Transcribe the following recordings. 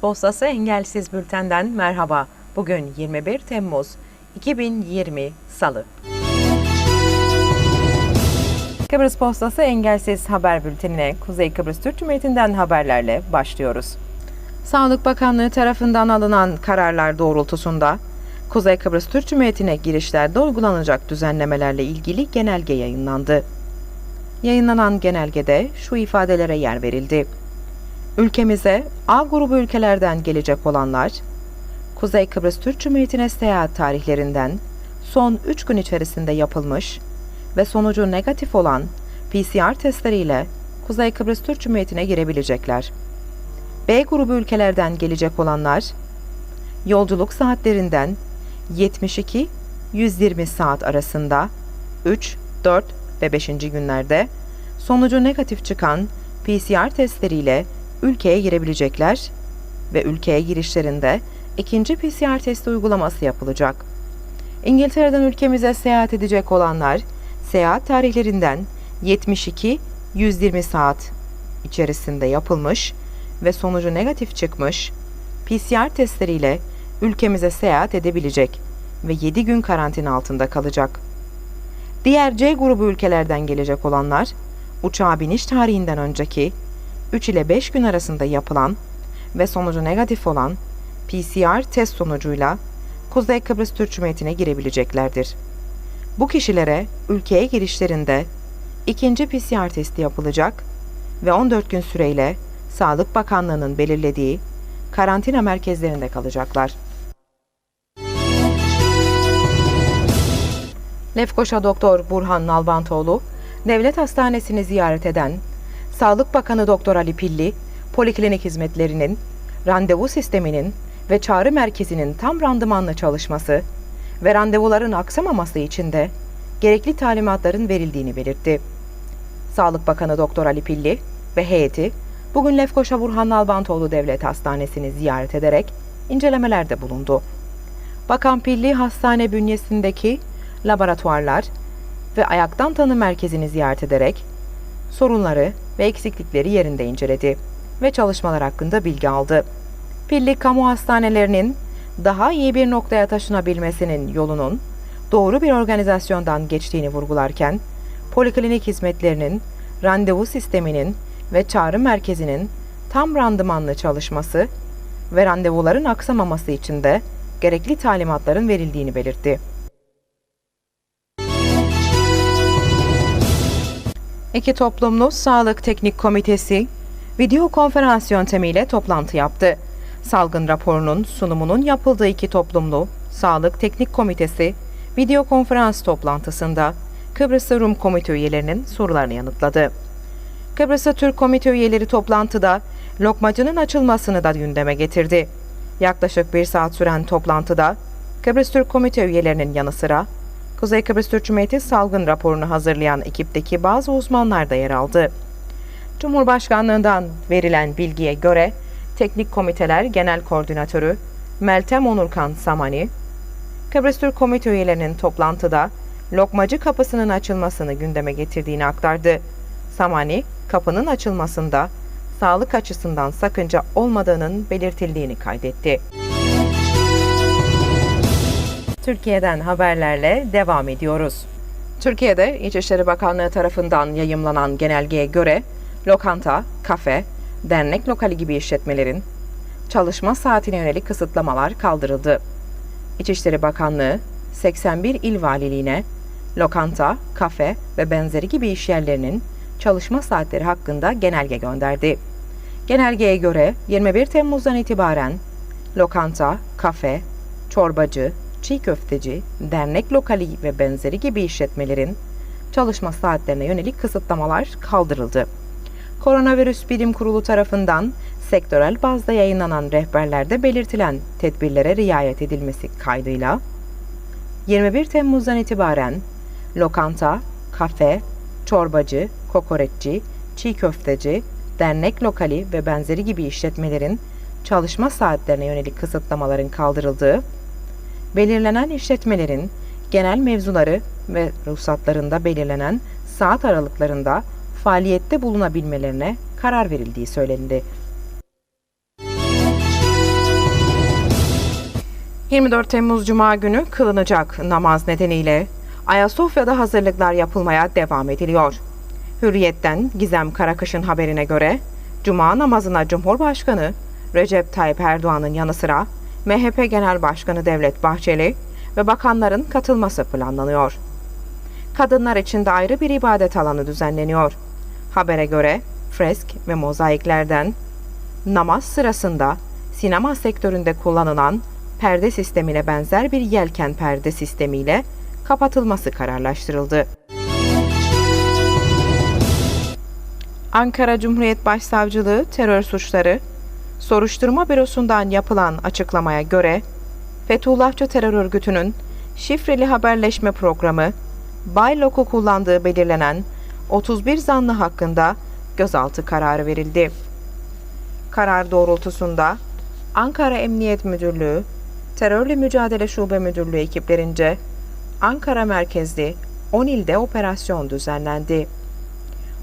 Postası Engelsiz Bülten'den merhaba. Bugün 21 Temmuz 2020 Salı. Kıbrıs Postası Engelsiz Haber Bülteni'ne Kuzey Kıbrıs Türk Cumhuriyeti'nden haberlerle başlıyoruz. Sağlık Bakanlığı tarafından alınan kararlar doğrultusunda Kuzey Kıbrıs Türk Cumhuriyeti'ne girişlerde uygulanacak düzenlemelerle ilgili genelge yayınlandı. Yayınlanan genelgede şu ifadelere yer verildi. Ülkemize A grubu ülkelerden gelecek olanlar, Kuzey Kıbrıs Türk Cumhuriyeti'ne seyahat tarihlerinden son 3 gün içerisinde yapılmış ve sonucu negatif olan PCR testleriyle Kuzey Kıbrıs Türk Cumhuriyeti'ne girebilecekler. B grubu ülkelerden gelecek olanlar, yolculuk saatlerinden 72-120 saat arasında 3, 4 ve 5. günlerde sonucu negatif çıkan PCR testleriyle ülkeye girebilecekler ve ülkeye girişlerinde ikinci PCR testi uygulaması yapılacak. İngiltere'den ülkemize seyahat edecek olanlar seyahat tarihlerinden 72-120 saat içerisinde yapılmış ve sonucu negatif çıkmış PCR testleriyle ülkemize seyahat edebilecek ve 7 gün karantina altında kalacak. Diğer C grubu ülkelerden gelecek olanlar uçağa biniş tarihinden önceki 3 ile 5 gün arasında yapılan ve sonucu negatif olan PCR test sonucuyla Kuzey Kıbrıs Türk Cumhuriyeti'ne girebileceklerdir. Bu kişilere ülkeye girişlerinde ikinci PCR testi yapılacak ve 14 gün süreyle Sağlık Bakanlığı'nın belirlediği karantina merkezlerinde kalacaklar. Lefkoşa Doktor Burhan Nalbantoğlu, Devlet Hastanesi'ni ziyaret eden Sağlık Bakanı Doktor Ali Pilli, poliklinik hizmetlerinin, randevu sisteminin ve çağrı merkezinin tam randımanlı çalışması ve randevuların aksamaması için de gerekli talimatların verildiğini belirtti. Sağlık Bakanı Doktor Ali Pilli ve heyeti bugün Lefkoşa Burhan Nalbantoğlu Devlet Hastanesi'ni ziyaret ederek incelemelerde bulundu. Bakan Pilli hastane bünyesindeki laboratuvarlar ve ayaktan tanı merkezini ziyaret ederek sorunları ve eksiklikleri yerinde inceledi ve çalışmalar hakkında bilgi aldı. Pilli kamu hastanelerinin daha iyi bir noktaya taşınabilmesinin yolunun doğru bir organizasyondan geçtiğini vurgularken, poliklinik hizmetlerinin, randevu sisteminin ve çağrı merkezinin tam randımanlı çalışması ve randevuların aksamaması için de gerekli talimatların verildiğini belirtti. İki Toplumlu Sağlık Teknik Komitesi video konferans yöntemiyle toplantı yaptı. Salgın raporunun sunumunun yapıldığı iki toplumlu Sağlık Teknik Komitesi video konferans toplantısında Kıbrıs Rum Komite üyelerinin sorularını yanıtladı. Kıbrıs Türk Komite üyeleri toplantıda lokmacının açılmasını da gündeme getirdi. Yaklaşık bir saat süren toplantıda Kıbrıs Türk Komite üyelerinin yanı sıra Kuzey Kıbrıs Türk Cumhuriyeti salgın raporunu hazırlayan ekipteki bazı uzmanlar da yer aldı. Cumhurbaşkanlığından verilen bilgiye göre Teknik Komiteler Genel Koordinatörü Meltem Onurkan Samani, Kıbrıs Türk Komite üyelerinin toplantıda lokmacı kapısının açılmasını gündeme getirdiğini aktardı. Samani, kapının açılmasında sağlık açısından sakınca olmadığının belirtildiğini kaydetti. Türkiye'den haberlerle devam ediyoruz. Türkiye'de İçişleri Bakanlığı tarafından yayımlanan genelgeye göre lokanta, kafe, dernek lokali gibi işletmelerin çalışma saatine yönelik kısıtlamalar kaldırıldı. İçişleri Bakanlığı 81 il valiliğine lokanta, kafe ve benzeri gibi iş yerlerinin çalışma saatleri hakkında genelge gönderdi. Genelgeye göre 21 Temmuz'dan itibaren lokanta, kafe, çorbacı, çiğ köfteci, dernek lokali ve benzeri gibi işletmelerin çalışma saatlerine yönelik kısıtlamalar kaldırıldı. Koronavirüs Bilim Kurulu tarafından sektörel bazda yayınlanan rehberlerde belirtilen tedbirlere riayet edilmesi kaydıyla 21 Temmuz'dan itibaren lokanta, kafe, çorbacı, kokoreççi, çiğ köfteci, dernek lokali ve benzeri gibi işletmelerin çalışma saatlerine yönelik kısıtlamaların kaldırıldığı belirlenen işletmelerin genel mevzuları ve ruhsatlarında belirlenen saat aralıklarında faaliyette bulunabilmelerine karar verildiği söylendi. 24 Temmuz Cuma günü kılınacak namaz nedeniyle Ayasofya'da hazırlıklar yapılmaya devam ediliyor. Hürriyet'ten Gizem Karakış'ın haberine göre Cuma namazına Cumhurbaşkanı Recep Tayyip Erdoğan'ın yanı sıra MHP Genel Başkanı Devlet Bahçeli ve bakanların katılması planlanıyor. Kadınlar için de ayrı bir ibadet alanı düzenleniyor. Habere göre fresk ve mozaiklerden namaz sırasında sinema sektöründe kullanılan perde sistemine benzer bir yelken perde sistemiyle kapatılması kararlaştırıldı. Ankara Cumhuriyet Başsavcılığı Terör Suçları Soruşturma Bürosu'ndan yapılan açıklamaya göre Fethullahçı terör örgütünün şifreli haberleşme programı Baylok'u kullandığı belirlenen 31 zanlı hakkında gözaltı kararı verildi. Karar doğrultusunda Ankara Emniyet Müdürlüğü, Terörle Mücadele Şube Müdürlüğü ekiplerince Ankara merkezli 10 ilde operasyon düzenlendi.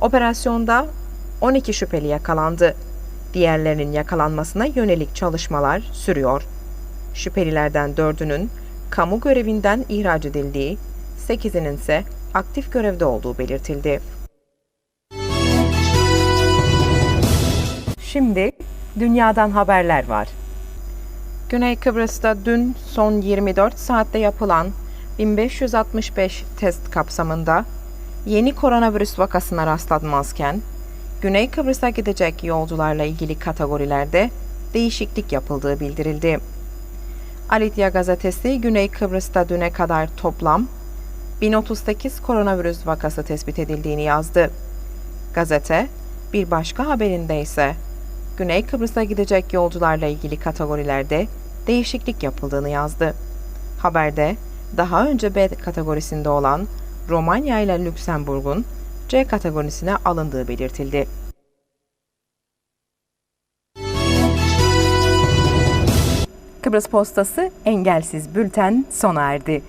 Operasyonda 12 şüpheli yakalandı. Diğerlerinin yakalanmasına yönelik çalışmalar sürüyor. Şüphelilerden 4'ünün kamu görevinden ihraç edildiği, 8'inin ise aktif görevde olduğu belirtildi. Şimdi dünyadan haberler var. Güney Kıbrıs'ta dün son 24 saatte yapılan 1565 test kapsamında yeni koronavirüs vakasına rastlanmazken, Güney Kıbrıs'a gidecek yolcularla ilgili kategorilerde değişiklik yapıldığı bildirildi. Alitya gazetesi Güney Kıbrıs'ta düne kadar toplam 1038 koronavirüs vakası tespit edildiğini yazdı. Gazete, bir başka haberinde ise Güney Kıbrıs'a gidecek yolcularla ilgili kategorilerde değişiklik yapıldığını yazdı. Haberde daha önce B kategorisinde olan Romanya ile Lüksemburg'un C kategorisine alındığı belirtildi. Kıbrıs Postası engelsiz bülten sona erdi.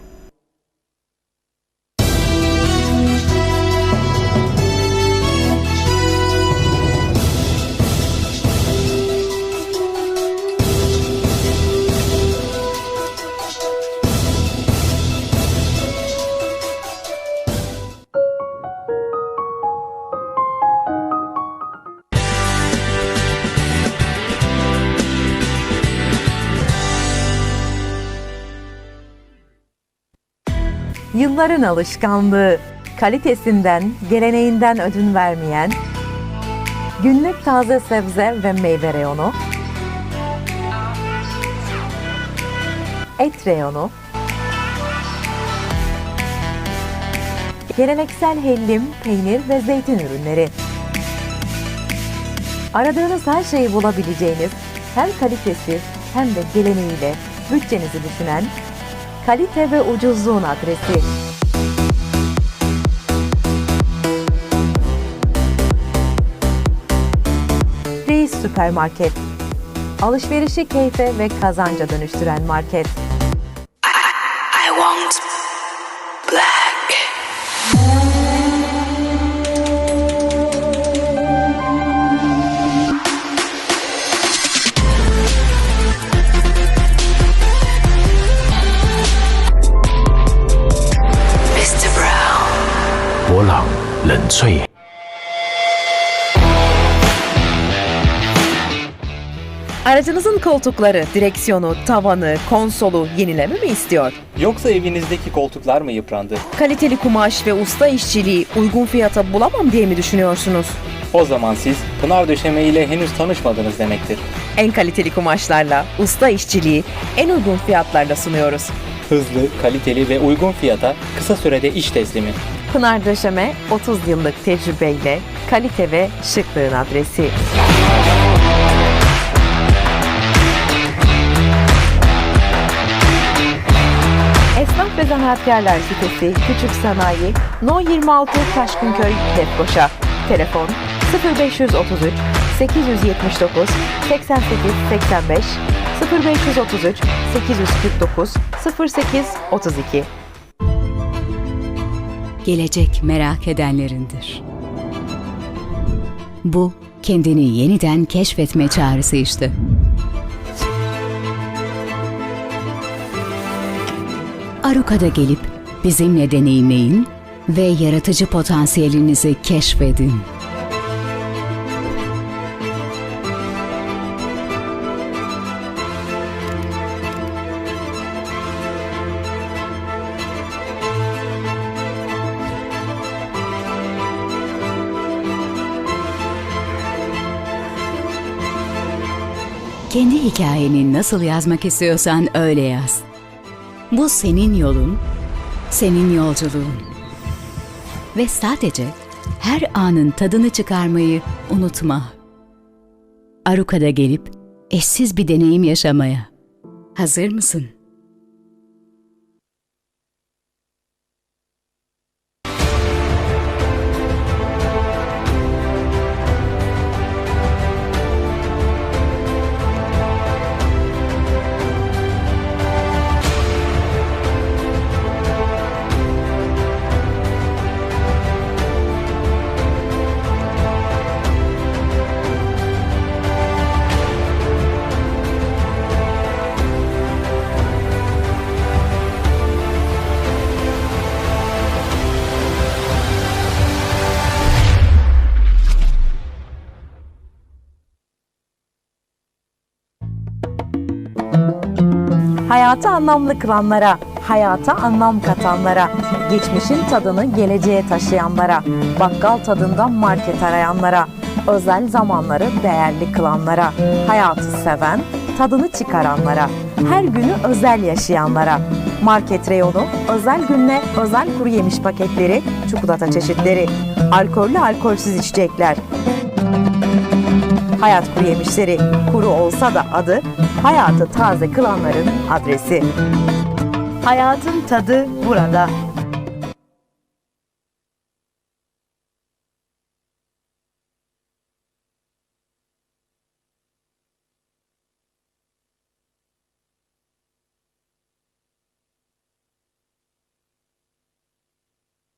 Yılların alışkanlığı, kalitesinden, geleneğinden ödün vermeyen, günlük taze sebze ve meyve reyonu, et reyonu, geleneksel hellim, peynir ve zeytin ürünleri. Aradığınız her şeyi bulabileceğiniz, hem kalitesi hem de geleneğiyle bütçenizi düşünen kalite ve ucuzluğun adresi. Reis Süpermarket. Alışverişi keyfe ve kazanca dönüştüren market. Aracınızın koltukları, direksiyonu, tavanı, konsolu yenileme mi istiyor? Yoksa evinizdeki koltuklar mı yıprandı? Kaliteli kumaş ve usta işçiliği uygun fiyata bulamam diye mi düşünüyorsunuz? O zaman siz Pınar Döşeme ile henüz tanışmadınız demektir. En kaliteli kumaşlarla, usta işçiliği en uygun fiyatlarla sunuyoruz. Hızlı, kaliteli ve uygun fiyata kısa sürede iş teslimi. Pınar Döşeme 30 yıllık tecrübeyle kalite ve şıklığın adresi. Zanaatkarlar sitesi Küçük Sanayi No 26 Taşkınköy Lefkoşa Telefon 0533 879 88 85 0533 849 08 32 gelecek merak edenlerindir. Bu kendini yeniden keşfetme çağrısı işte. Aruka'da gelip bizimle deneyimleyin ve yaratıcı potansiyelinizi keşfedin. Kendi hikayeni nasıl yazmak istiyorsan öyle yaz. Bu senin yolun, senin yolculuğun. Ve sadece her anın tadını çıkarmayı unutma. Aruka'da gelip eşsiz bir deneyim yaşamaya. Hazır mısın? Hayatı anlamlı kılanlara, hayata anlam katanlara, geçmişin tadını geleceğe taşıyanlara, bakkal tadından market arayanlara, özel zamanları değerli kılanlara, hayatı seven, tadını çıkaranlara, her günü özel yaşayanlara, market reyonu, özel günle özel kuru yemiş paketleri, çikolata çeşitleri, alkollü alkolsüz içecekler, Hayat kuru yemişleri kuru olsa da adı hayatı taze kılanların adresi. Hayatın tadı burada.